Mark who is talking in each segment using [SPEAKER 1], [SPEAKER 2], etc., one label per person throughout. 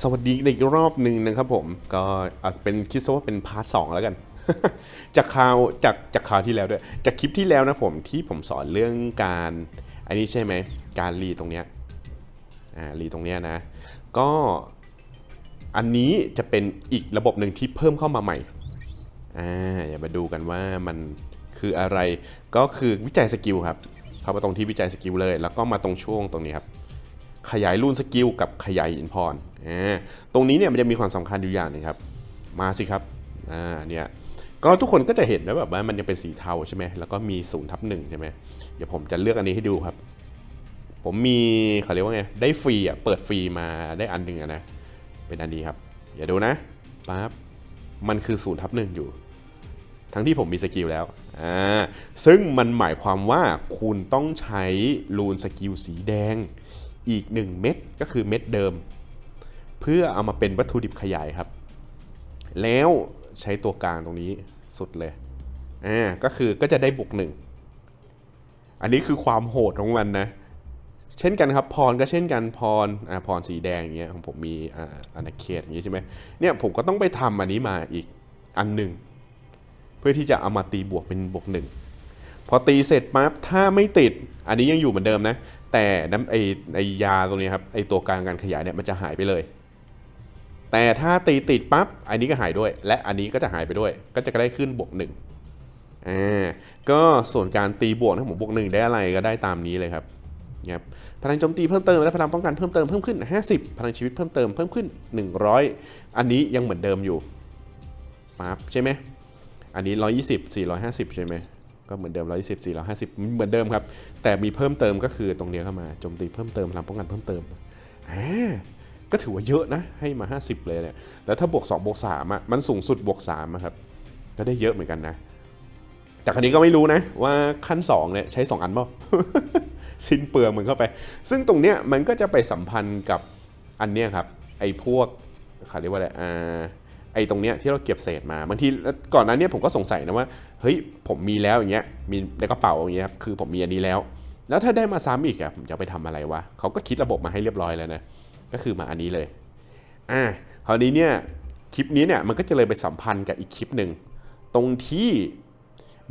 [SPEAKER 1] สวัสดีในอีกรอบหนึ่งนะครับผมก็เป็นคิดซะว่าเป็นพาร์ทสองแล้วกัน จากข่าวจากจากข่าวที่แล้วด้วย จากคลิปที่แล้วนะผมที่ผมสอนเรื่องการอันนี้ใช่ไหมการรีตรงเนี้ยอ่ารีตรงเนี้ยนะ ก็อันนี้จะเป็นอีกระบบหนึ่งที่เพิ่มเข้ามาใหม่อ่าอย่ามาดูกันว่ามันคืออะไรก็คือวิจัยสกิลครับเข้ามาตรงที่วิจัยสกิลเลย แล้วก็มาตรงช่วงตรงนี้ครับ ขยายรุ่นสกิลกับขยายอินพรอ่าตรงนี้เนี่ยมันจะมีความสำคัญอยู่อย่างหนึงครับ มาสิครับอ่าเนี่ยก็ทุกคนก็จะเห็นนะแบบว่ามันยังเป็นสีเทาใช่ไหมแล้วก็มีศูนย์ทับหนึ่งใช่ไหมเดี๋ยวผมจะเลือกอันนี้ให้ดูครับ ผมมีเขาเรียกว่าไงได้ฟรีอะเปิดฟรีมาได้อันหนึ่งนะเป็นอันนี้ครับอย่าดูนะปั๊บมันคือศูนย์ทับหนึ่งอยู่ ทั้งที่ผมมีสกิลแล้วอ่าซึ่งมันหมายความว่าคุณต้องใช้รูนสกิลสีแดง อีก 1 เม็ดก็คือเม็ดเดิม เพื่อเอามาเป็นวัตถุดิบขยายครับ แล้วใช้ตัวกลางตรงนี้สุดเลยอ่าก็คือก็จะได้บวกหนึ่งอันนี้คือความโหดของมันนะ เช่นกันครับพรก็เช่นกันพรอ่าพรสีแดงอย่างเงี้ยของผมมีอ่าอนาเขตอย่างเงี้ยใช่ไหมเนี่ยผมก็ต้องไปทำอันนี้มาอีกอันหนึ่งเพื่อที่จะเอามาตีบวกเป็นบวกหนึ่ง พอตีเสร็จปั๊บถ้าไม่ติด อันนี้ยังอยู่เหมือนเดิมนะ แต่น้ำไอไอยาตรงนี้ครับไอตัวกลางการขยายเนี่ยมันจะหายไปเลย แต่ถ้าตีติดปั๊บอันนี้ก็หายด้วย และอันนี้ก็จะหายไปด้วย ก็จะได้ขึ้นบวกหนึ่งอ่าก็ส่วนการตีบวกนะผมบวกหนึ่งได้อะไรก็ได้ตามนี้เลยครับครับพลังโจมตีเพิ่มเติมและพลังป้องกันเพิ่มเติมเพิ่มขึ้น 50 พลังชีวิตเพิ่มเติมเพิ่มขึ้น 100 อันนี้ยังเหมือนเดิมอยู่ปั๊บใช่ไหมอันนี้ 120 450 ใช่ไหม ก็เหมือนเดิม 120 450 เหมือนเดิมครับ แต่มีเพิ่มเติมก็คือตรงนี้เข้ามาโจมตีเพิ่มเติมพลังป้องกันเพิ่มเติมก็ถือว่าเยอะนะ ให้มา 50 เลยเนี่ย แล้วถ้าบวก 2 บวก3อะ มันสูงสุดบวก3อะครับ ก็ได้เยอะเหมือนกันนะ แต่ครั้นี้ก็ไม่รู้นะ ว่าขั้น2เนี่ยใช้ 2 อันป่าสิ้นเปลืองมันเข้าไป ซึ่งตรงเนี้ยมันก็จะไปสัมพันธ์กับอันเนี้ยครับ ไอ้พวกเขาเรียกว่าอะไรอ่า ไอ้ตรงเนี้ยที่เราเก็บเศษมาบางทีก่อนหนั้นเนี่ยผมก็สงสัยนะว่าเฮ้ยผมมีแล้วอย่างเงี้ยมีในกระเป๋าอย่างเงี้ยครับคือผมมีอันนี้แล้ว แล้วถ้าได้มาซ้ำอีกอะผมจะไปทำอะไรวะเขาก็คิดระบบมาให้เรียบร้อยแล้วนะก็คือมาอันนี้เลยอ่าคราวนี้เนี่ยคลิปนี้เนี่ยมันก็จะเลยไปสัมพันธ์กับอีกคลิปหนึ่งตรงที่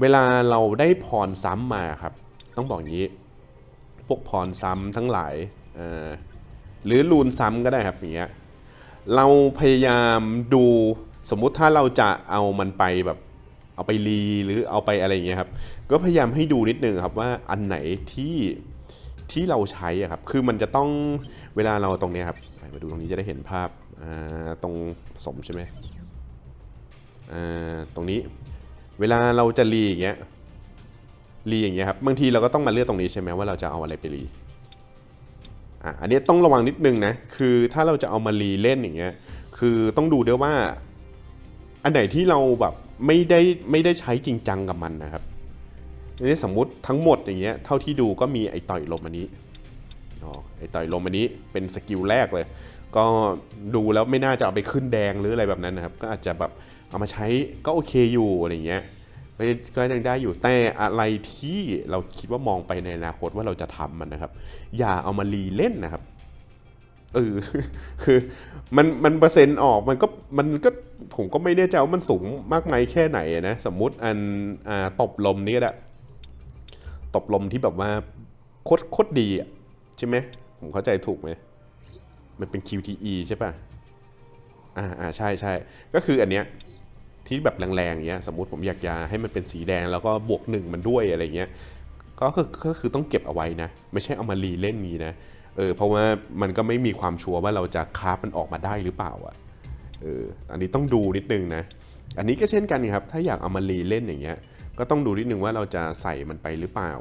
[SPEAKER 1] เวลาเราได้พรซ้ำมาครับ ต้องบอกอย่างนี้ พวกพรซ้ำทั้งหลายหรือรูนซ้ำก็ได้ครับอย่างเงี้ย เราพยายามดูสมมุติถ้าเราจะเอามันไปแบบเอาไปรีหรือเอาไปอะไรอย่างเงี้ยครับ ก็พยายามให้ดูนิดนึงครับว่าอันไหนที่ที่เราใช้อะครับ คือมันจะต้องเวลาเราตรงนี้ครับ มาดูตรงนี้จะได้เห็นภาพตรงผสมใช่ไหมอ่าตรงนี้ เวลาเราจะรีอย่างเงี้ยรีอย่างเงี้ยครับ บางทีเราก็ต้องมาเลือกตรงนี้ใช่ไหมว่าเราจะเอาอะไรไปรี อะอันนี้ต้องระวังนิดนึงนะคือถ้าเราจะเอามารีเล่นอย่างเงี้ยคือต้องดูด้วยว่า อันไหนที่เราแบบไม่ได้ไม่ได้ใช้จริงจังกับมันนะครับอันนี้สมมุติทั้งหมดอย่างเงี้ยเท่าที่ดูก็มีไอ้ต่อยลมอันนี้อ๋อไอ้ต่อยลมอันนี้เป็นสกิลแรกเลย ก็ดูแล้วไม่น่าจะเอาไปขึ้นแดงหรืออะไรแบบนั้นนะครับ ก็อาจจะแบบเอามาใช้ก็โอเคอยู่อะไรเงี้ย ก็ก็ยังได้อยู่แต่อะไรที่เราคิดว่ามองไปในอนาคตว่าเราจะทำมันนะครับ อย่าเอามารีเล่นนะครับเออคือมันมันเปอร์เซ็นต์ออกมันก็มันก็ผมก็ไม่แน่ใจว่ามันสูงมากไหมแค่ไหนนะสมมุติอันอ่าตบลมนี่ก็ได้ตบลมที่แบบว่าโคตรโคตรดีอะใช่ไหมผมเข้าใจถูกไหมมันเป็น QTE ใช่ป่ะอ่าอ่าใช่ใช่ก็คืออันเนี้ย ที่แบบแรงๆอย่างเงี้ยสมมติผมอยากจะให้มันเป็นสีแดงแล้วก็บวกหนึ่งมันด้วยอะไรเงี้ยก็คือก็คือต้องเก็บเอาไว้นะ ไม่ใช่เอามารีเล่นนี้นะเออเพราะว่ามันก็ไม่มีความชัวร์ว่าเราจะคาฟมันออกมาได้หรือเปล่าอะเอออันนี้ต้องดูนิดนึงนะอันนี้ก็เช่นกันครับ ถ้าอยากเอามารีเล่นอย่างเงี้ย ก็ต้องดูนิดนึงว่าเราจะใส่มันไปหรือเปล่า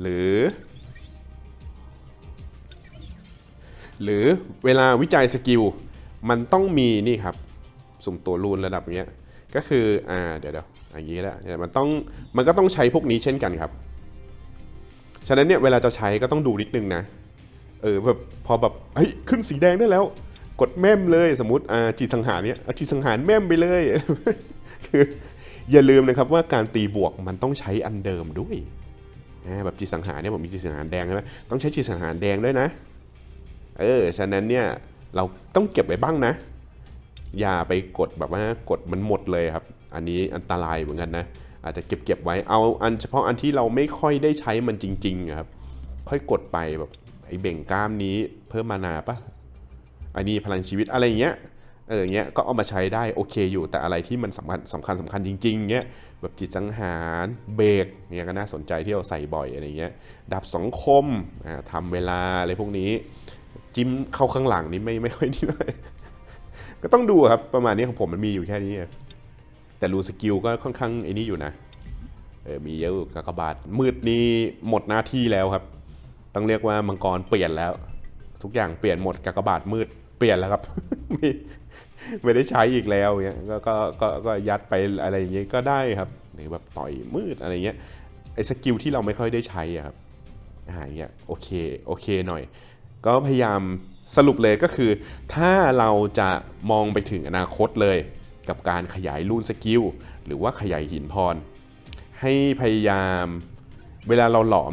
[SPEAKER 1] หรือ หรือเวลาวิจัยสกิลมันต้องมีนี่ครับ สุ่มตัวรูนระดับเนี้ยก็คืออ่าเดี๋ยวเดี๋ยวอย่างนี้แหละเนี่ยมันต้องมันก็ต้องใช้พวกนี้เช่นกันครับ ฉะนั้นเนี่ยเวลาจะใช้ก็ต้องดูนิดนึงนะเออแบบพอแบบเฮ้ยขึ้นสีแดงได้แล้ว กดแม่มเลยสมมติอ่าจิตสังหารเนี่ยอจิตสังหารแม่มไปเลยคืออย่าลืมนะครับว่าการตีบวกมันต้องใช้อันเดิมด้วยแบบจิตสังหารเนี่ยผมมีจิตสังหารแดงใช่ไหมต้องใช้จิตสังหารแดงด้วยนะ เออฉะนั้นเนี่ยเราต้องเก็บไว้บ้างนะ อย่าไปกดแบบว่ากดมันหมดเลยครับ อันนี้อันตรายเหมือนกันนะ อาจจะเก็บเก็บไว้เอาอันเฉพาะอันที่เราไม่ค่อยได้ใช้มันจริงๆครับ ค่อยกดไปแบบไอ้เบ่งกล้ามนี้เพิ่มมานาปะอันนี้พลังชีวิตอะไรเงี้ยเออเงี้ยก็เอามาใช้ได้โอเคอยู่แต่อะไรที่มันสำคัญสำคัญสำคัญจริงๆเงี้ยแบบจิตสังหารเบรกเงี้ยก็น่าสนใจที่เราใส่บ่อยอะไรเงี้ยดับสังคมอ่าทำเวลาอะไรพวกนี้ จิ้มเข้าข้างหลังนี่ไม่ไม่ค่อยดีเลย ก็ต้องดูครับ ประมาณนี้ของผมมันมีอยู่แค่นี้ แต่รูสกิลก็ค่อนข้างไอ้นี่อยู่นะ เออมีเยอะกากบาทมืดนี่หมดหน้าที่แล้วครับ ต้องเรียกว่ามังกรเปลี่ยนแล้ว ทุกอย่างเปลี่ยนหมดกากบาทมืดเปลี่ยนแล้วครับไม่ไม่ได้ใช้อีกแล้วเงี้ยก็ก็ก็ก็ยัดไปอะไรอย่างเงี้ยก็ได้ครับหรือแบบต่อยมืดอะไรเงี้ยไอ้สกิลที่เราไม่ค่อยได้ใช้อะครับอ่าอย่างเงี้ยโอเคโอเคหน่อย ก็พยายาม สรุปเลยก็คือ ถ้าเราจะมองไปถึงอนาคตเลย กับการขยายรูนสกิลหรือว่าขยายหินพร ให้พยายามเวลาเราหลอม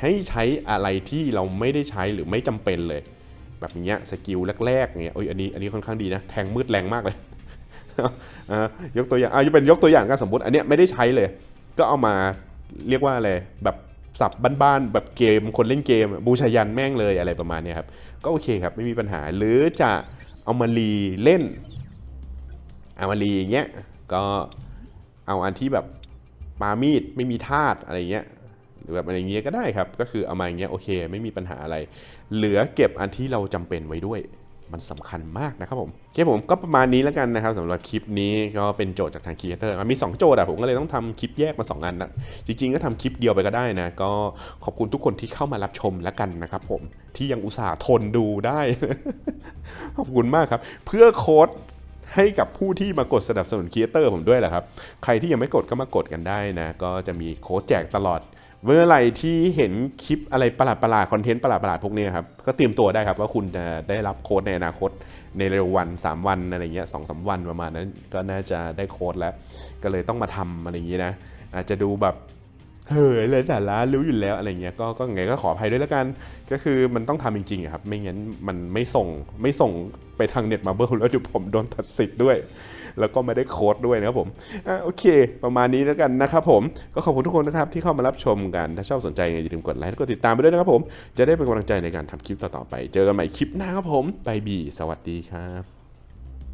[SPEAKER 1] ให้ใช้อะไรที่เราไม่ได้ใช้หรือไม่จำเป็นเลย แบบเนี้ยสกิลแรกๆเงี้ยโอ้ยอันนี้อันนี้ค่อนข้างดีนะแทงมืดแรงมากเลยอะยกตัวอย่างอะเป็นยกตัวอย่างก็สมมติอันเนี้ยไม่ได้ใช้เลย ก็เอามาเรียกว่าอะไรแบบ สับบ้านๆแบบเกมคนเล่นเกมบูชายันแม่งเลยอะไรประมาณนี้ครับก็โอเคครับไม่มีปัญหาหรือจะเอามารีเล่นเอามารีอย่างเงี้ยก็เอาอันที่แบบปามีดไม่มีธาตุอะไรเงี้ยหรือแบบอะไรเงี้ยก็ได้ครับ ก็คือเอามาอย่างเงี้ยโอเค ไม่มีปัญหาอะไร เหลือเก็บอันที่เราจำเป็นไว้ด้วย มันสำคัญมากนะครับผมโอเคผมก็ประมาณนี้แล้วกันนะครับสำหรับคลิปนี้ก็เป็นโจทย์จากทางครีเอเตอร์มี 2 โจทย์อะผมก็เลยต้องทำคลิปแยกมา 2 อันนะจริงๆ ก็ทำคลิปเดียวไปก็ได้นะ ก็ขอบคุณทุกคนที่เข้ามารับชมแล้วกันนะครับผมที่ยังอุตส่าห์ทนดูได้ ขอบคุณมากครับ เพื่อโค้ดให้กับผู้ที่มากดสนับสนุนครีเอเตอร์ผมด้วยแหละครับ ใครที่ยังไม่กดก็มากดกันได้นะ ก็จะมีโค้ดแจกตลอด เมื่อไหร่ที่เห็นคลิปอะไรประหลาดประหลาดๆคอนเทนต์ประหลาดประหลาดๆพวกนี้ครับ ก็เตรียมตัวได้ครับว่าคุณจะได้รับโค้ดในอนาคตในเร็ววัน 3 วันอะไรเงี้ยสองสามวันประมาณนั้น ก็น่าจะได้โค้ดแล้ว ก็เลยต้องมาทำอะไรอย่างนี้นะ อาจจะดูแบบ เฮ้ยเลยแต่ละรู้อยู่แล้วอะไรเงี้ยก็ก็ไงก็ขออภัยด้วยแล้วกัน ก็คือมันต้องทำจริงๆครับ ไม่งั้นมันไม่ส่งไม่ส่งไปทางเน็ตมาเบิลแล้วเดี๋ยวผมโดนตัดสิทธิ์ด้วย แล้วก็ไม่ได้โค้ดด้วยนะครับผมอะโอเค ประมาณนี้แล้วกันนะครับผมก็ขอบคุณทุกคนนะครับที่เข้ามารับชมกัน ถ้าชอบสนใจอย่าลืมกดไลค์และกดติดตามไปด้วยนะครับผมจะได้เป็นกำลังใจในการทำคลิปต่อๆไป เจอกันใหม่คลิปหน้าครับผมบายบีสวัสดีครับ